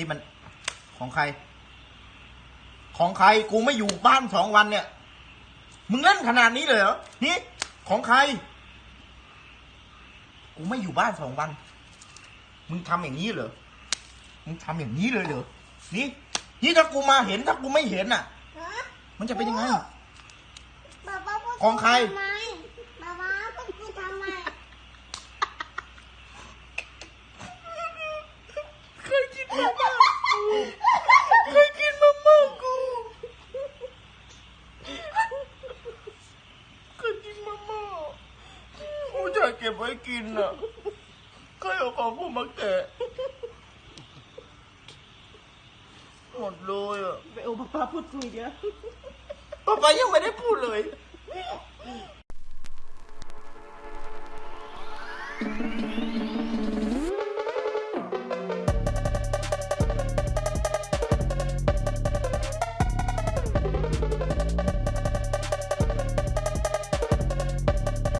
นี่มันของใคร ของใครกูไม่อยู่บ้านสองวันเนี่ย มึงเล่นขนาดนี้เลยเหรอนี่ของใคร กูไม่อยู่บ้านสองวัน มึงทำอย่างนี้เหรอมึงทำอย่างนี้เลยเหรอนี่นี่ถ้ากูมาเห็นถ้ากูไม่เห็นอะฮะมันจะเป็นยังไงป๊าป๊าพูดของใคร เก็บไว้กินอะใครเอาของผมมาแกะหมดเลยอะไปโอปป้าพูดคุยเยอะป้าป๊ายังไม่ได้พูดเลย